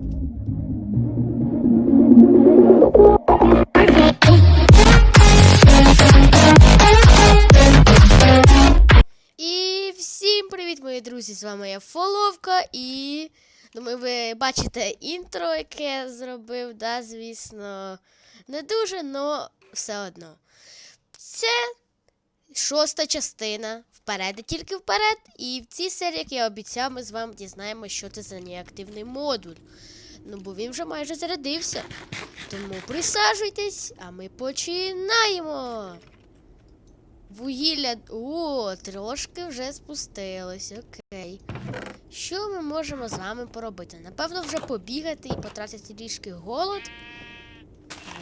І всім привіт, мої друзі! З вами я Фоловка і. Думаю, ви бачите інтро, яке я зробив, да, звісно. Не дуже, але все одно. Це шоста частина. Вперед і тільки вперед. І в цій серії, як я обіцяв, ми з вами дізнаємося, що це за неактивний модуль. Ну, бо він вже майже зарядився. Тому присаджуйтесь, а ми починаємо. Вугілля. О, трошки вже спустилось, окей. Що ми можемо з вами поробити? Напевно, вже побігати і потратити трішки голод.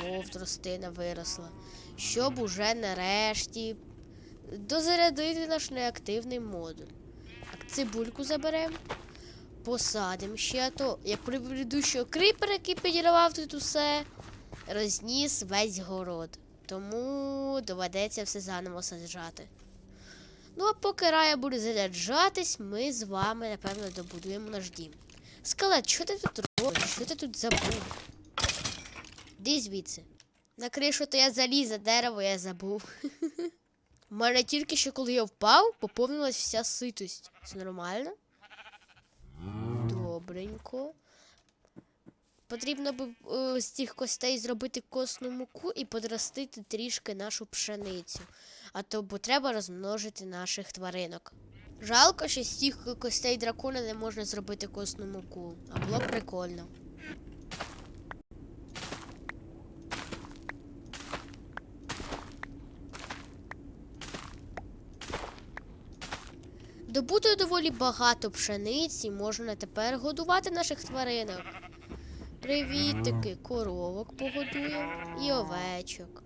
О, тростина виросла. Щоб уже нарешті дозарядити наш неактивний модуль. Так, цибульку заберемо. Посадимо ще, а то при предыдущого крипера, який підірвав тут усе, розніс весь город. Тому доведеться все заново саджати. Ну, а поки рая буде заряджатись, ми з вами, напевно, добудуємо наш дім. Скелет, що ти тут робиш? Що ти тут забув? Іди звідси. На кришу то я заліз, а дерево я забув. У мене тільки що, коли я впав, поповнилась вся ситость. Це нормально? Добренько. Потрібно би е, з цих костей зробити косну муку і подростити трішки нашу пшеницю. А то бо треба розмножити наших тваринок. Жалко, що з цих костей дракона не можна зробити косну муку. А було б прикольно. Добуто доволі багато пшениці, можна тепер годувати наших тваринок. Привітики, коровок погодуємо і овечок.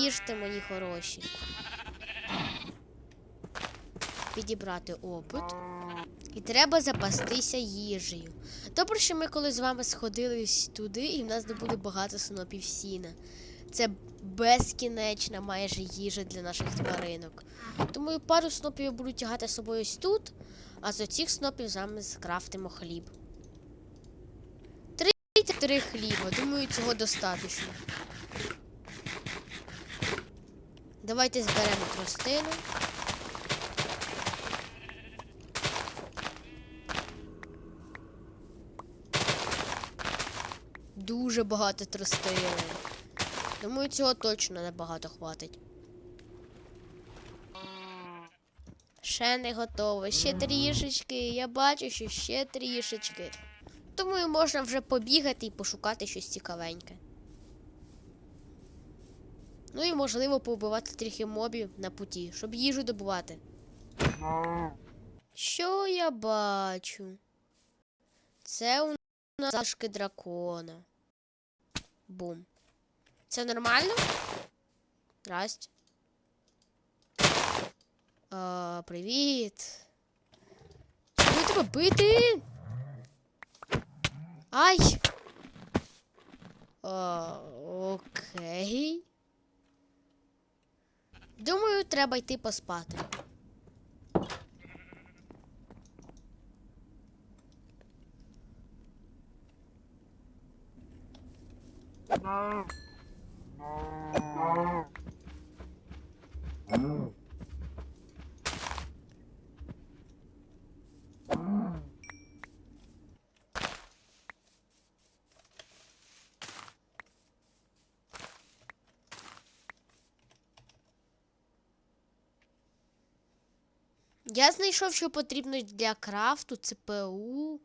Їжте, мої хороші. Підібрати опит. І треба запастися їжею. Добре, що ми коли з вами сходились туди, і в нас не багато снопів сіна. Це безкінечна майже їжа для наших тваринок. Тому пару снопів я буду тягати з собою ось тут, а з оцих снопів з вами скрафтимо хліб. Три, три хліба. Думаю, цього достатньо. Давайте зберемо тростину. Дуже багато тростини. Думаю, цього точно небагато хватить. Ще не готово. Ще трішечки. Я бачу, що ще трішечки. Думаю, можна вже побігати і пошукати щось цікавеньке. Ну і можливо побивати трохи мобів на путі, щоб їжу добувати. Що я бачу? Це у нас залишки дракона. Бум. Це нормально? Здрасте. А, привіт. Чому тебе бити? Ай! А, окей. Думаю, треба йти поспати. Я знайшов, що потрібно для крафту ЦПУ.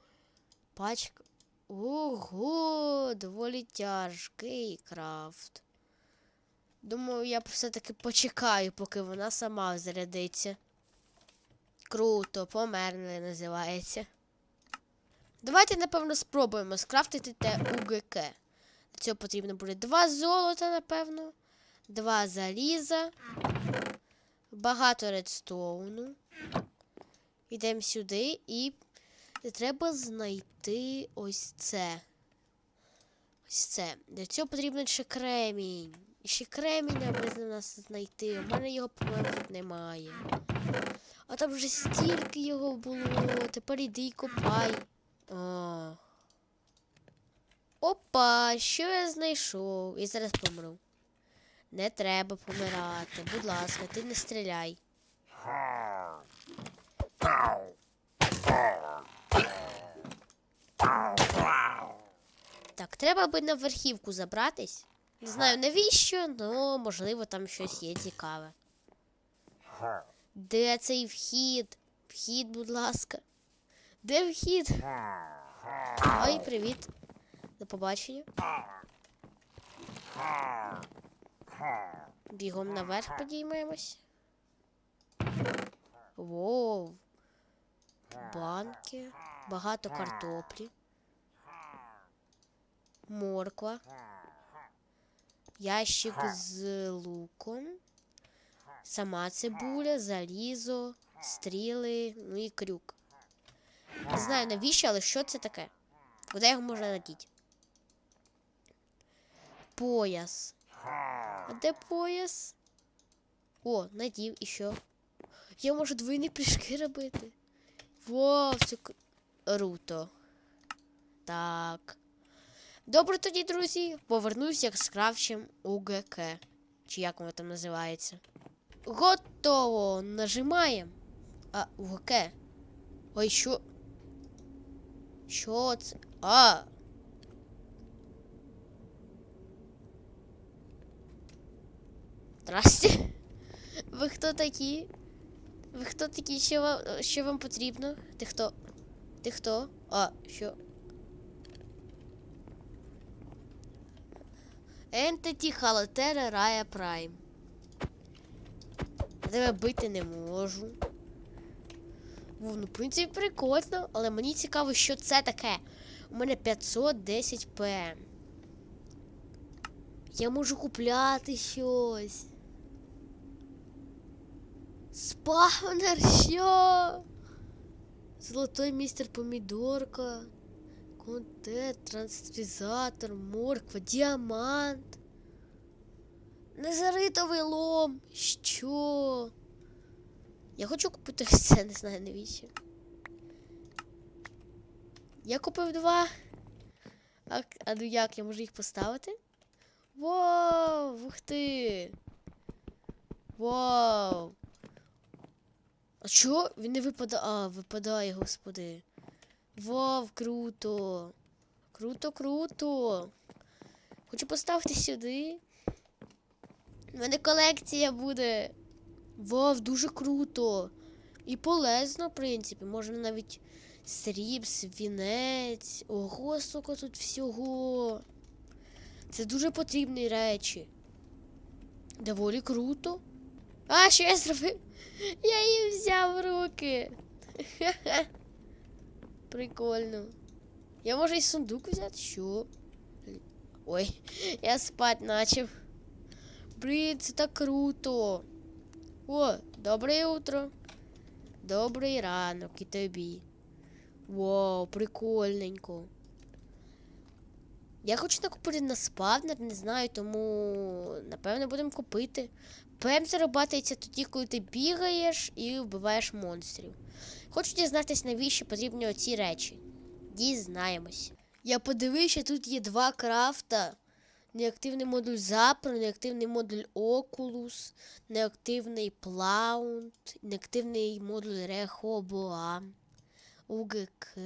Пачка. Ого, доволі тяжкий крафт. Думаю, я все-таки почекаю, поки вона сама зарядиться. Круто, померли називається. Давайте, напевно, спробуємо скрафтити те УГК. Для цього потрібно буде два золота, напевно, два заліза, багато редстоуну. Йдемо сюди і треба знайти ось це. Ось це. Для цього потрібен ще кремінь. І ще кремінь аби нас знайти. У мене його, по-моєму, тут немає. А там вже стільки його було. Тепер іди й копай. А. Опа, що я знайшов? І зараз помру. Не треба помирати. Будь ласка, ти не стріляй. Так, треба би на верхівку забратись. Не знаю навіщо, але можливо там щось є цікаве. Де цей вхід? Вхід, будь ласка. Де вхід? Ой, привіт. До побачення. Бігом наверх підіймаємось. Воу. Банки. Багато картоплі. Морква. Ящик з луком. Сама цибуля, залізо, стріли, ну і крюк. Не знаю навіщо, але що це таке? Куди його можна надіти? Пояс. А де пояс? О, надів і що? Я можу двойні прыжки робити. Вау, це круто. Так. Добре тоді, друзі. Повернуся з кравчем УГК. Чи як воно там називається. Готово. Нажимаємо. А, УГК. Ой, що? Що це? А. Здрасте. Ви хто такі? Ви хто такі? Що вам, що вам потрібно? Ти хто? Ти хто? А, що? Entity Halotera Raya Prime. Я тебе бити не можу. Ну, в принципі, прикольно, але мені цікаво, що це таке. У мене 510 п. Я можу купляти щось. Спавнер, що? Золотой містер помідорка. Контент, транстризатор, морква, діамант. Незаритовий лом. Що? Я хочу купити це, не знаю навіщо. Я купив два. А, а ну як, я можу їх поставити? Вау! Ух ти! Вау! А що? Він не випадає. А, випадає, господи. Вау, круто. Круто, круто. Хочу поставити сюди. У мене колекція буде. Вау, дуже круто. І полезно, в принципі. Можна навіть сріб, свінець. Ого, сука, тут всього. Це дуже потрібні речі. Доволі круто. А, що я зробив? Я її взяв в руки. Прикольно. Я можу і сундук взяти? Що? Ой, я спать начав. Це так круто. О, добре утро. Добрий ранок і тобі. Вау, прикольненько. Я хочу накупити на спавнер, не знаю, тому напевно будемо купити. ПМ зарабатується тоді, коли ти бігаєш і вбиваєш монстрів. Хочу дізнатися, навіщо потрібні оці речі. Дізнаємось. Я подивився, тут є два крафта. Неактивний модуль Запро, неактивний модуль Oculus, неактивний Плаунт, неактивний модуль Рехобоам, УГК.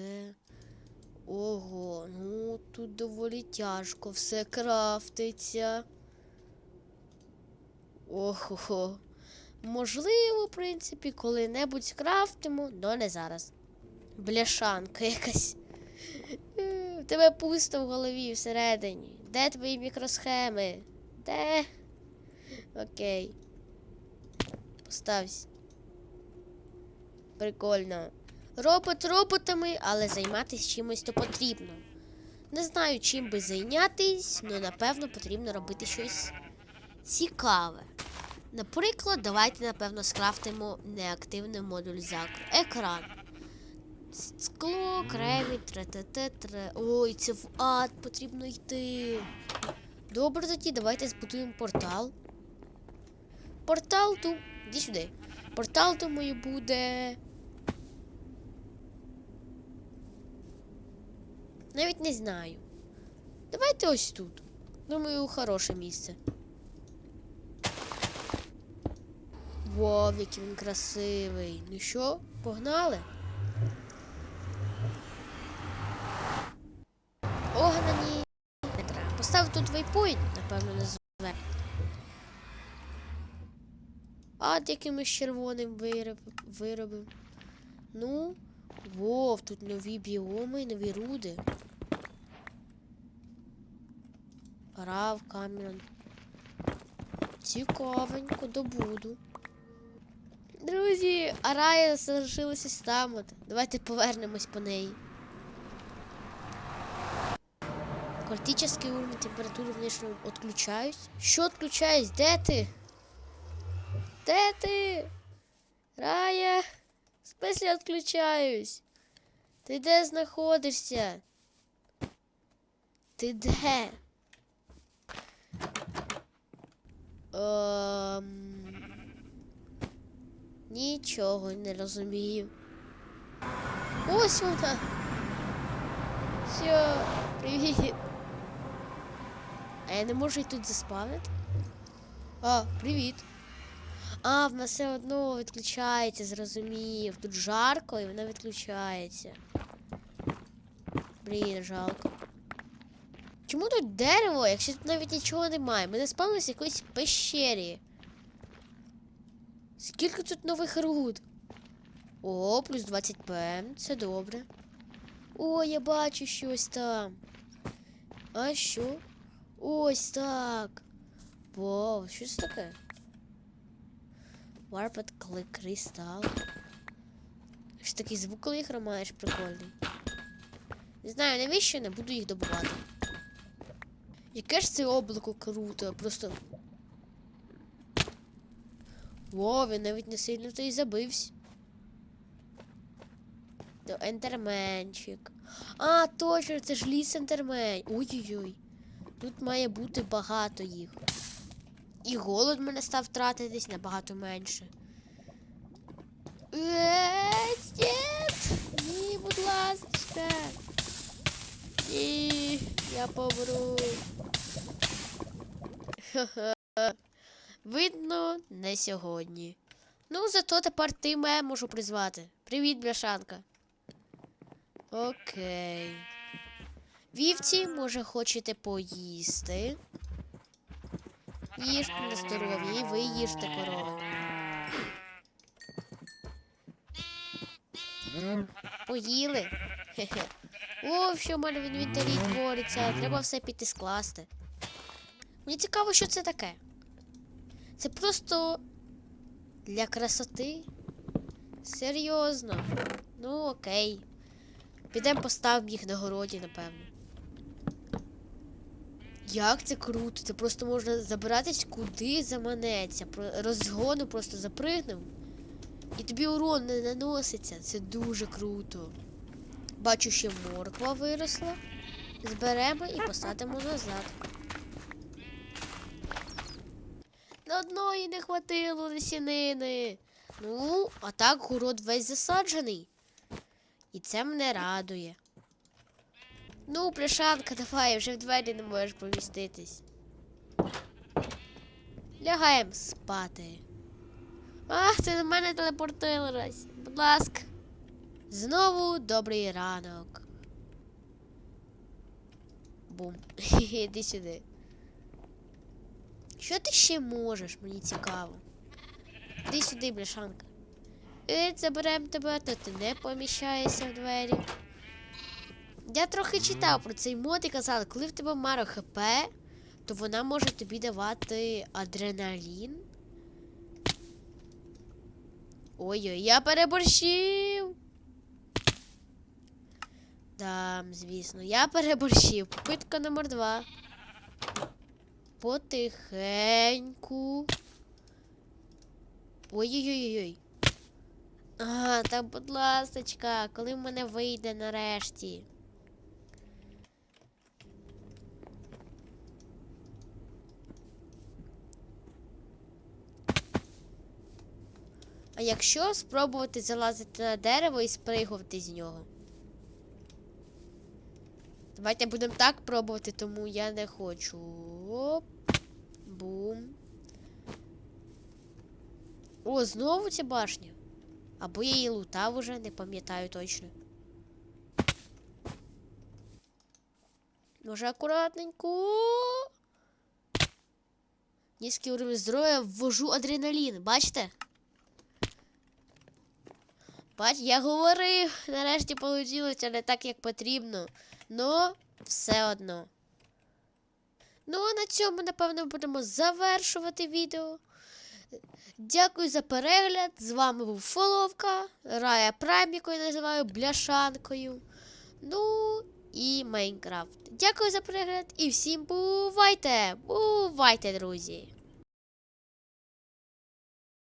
Ого, ну тут доволі тяжко все крафтиться. Ого. Можливо, в принципі, коли-небудь скрафтимо, але не зараз. Бляшанка якась. Е, тебе пусто в голові всередині. Де твої мікросхеми? Де? Окей. Постався. Прикольно. Робот роботами, але займатися чимось то потрібно. Не знаю, чим би зайнятись, але напевно потрібно робити щось цікаве. Наприклад, давайте, напевно, скрафтимо неактивний модуль закру. Екран. Скло, кремінь, тре-те-те-тре. Ой, це в ад потрібно йти. Добре тоді, давайте збудуємо портал. Портал тут. Іди сюди. Портал, думаю, буде. Навіть не знаю. Давайте ось тут. Думаю, хороше місце. Вов, який він красивий. Ну що, погнали? Огнені. Не треба. Постав тут вейпоінт, напевно, не зве. Ад якимось червоним вироб... виробив. Ну, вов, тут нові біоми, нові руди. Рав, камерон. Цікавенько, добуду. Друзі, Арая залишилася там. от. Давайте повернемось по неї. Критический уровень температури внешнего отключаюсь. Що отключаюсь? Де ти? Де ти? Рая? В смысле отключаюсь? Ти де знаходишся? Ти де? Ем... Нічого не розумію. Ось вона. Все, привіт. А я не можу й тут заспавнити? А, привіт. А, вона все одно відключається, зрозумів. Тут жарко і вона відключається. Блін, жалко. Чому тут дерево, якщо тут навіть нічого немає? Ми не спавнилися в якоїсь пещері. Скільки тут нових руд? О, плюс 20 ПМ, це добре. О, я бачу щось там. А що? Ось так. Вау, що це таке? Warped Click Crystal. Що такий звук, коли їх ламаєш, прикольний. Не знаю, навіщо не буду їх добувати. Яке ж це облако круто, просто. Во, він навіть не сильно то й забився. То ендерменчик. А, точно, це ж ліс ендермен. Ой-ой-ой. Тут має бути багато їх. І голод мене став тратитись набагато менше. Ець, Нет! Ні, будь ласка. Ні, я помру. Ха-ха. Видно, не сьогодні. Ну, зато тепер ти мене можу призвати. Привіт, бляшанка. Окей. Вівці, може, хочете поїсти? Їжте на здоров'я, і ви їжте корови. Поїли? Хе-хе. О, що в мене в інвентарі твориться. Треба все піти скласти. Мені цікаво, що це таке. Це просто для красоти. Серйозно. Ну, окей. Підемо поставимо їх на городі, напевно. Як це круто! Це просто можна забиратись куди заманеться. Розгону просто запригнув. І тобі урон не наноситься. Це дуже круто. Бачу, що морква виросла. Зберемо і посадимо назад. Одної не хватило лисянини. Ну, а так город весь засаджений. І це мене радує. Ну, пляшанка, давай, вже в двері не можеш поміститись. Лягаємо спати. Ах, ти на мене телепортилась. Будь ласка. Знову добрий ранок. Бум. Іди сюди. Що ти ще можеш? Мені цікаво. Іди сюди, бляшанка. Е, заберемо тебе, то ти не поміщаєшся в двері. Я трохи читав про цей мод і казали, коли в тебе мало ХП, то вона може тобі давати адреналін. Ой-ой, я переборщив. Да, звісно, я переборщив. Попитка номер два. Потихеньку. Ой-ой-ой-ой. А, та будь ласочка, коли в мене вийде нарешті. А якщо спробувати залазити на дерево і спригувати з нього? Давайте будемо так пробувати, тому я не хочу. Оп. Бум. О, знову ця башня. Або я її лутав уже, не пам'ятаю точно. Може акуратненько. Низький уровень здоров'я ввожу адреналін, бачите? Бач, я говорив, нарешті вийшло, не так, як потрібно. Но все одно. Ну, а на цьому, напевно, будемо завершувати відео. Дякую за перегляд. З вами був Фоловка, Рая Прайм, яку я називаю бляшанкою. Ну і Майнкрафт. Дякую за перегляд і всім бувайте! Бувайте, друзі!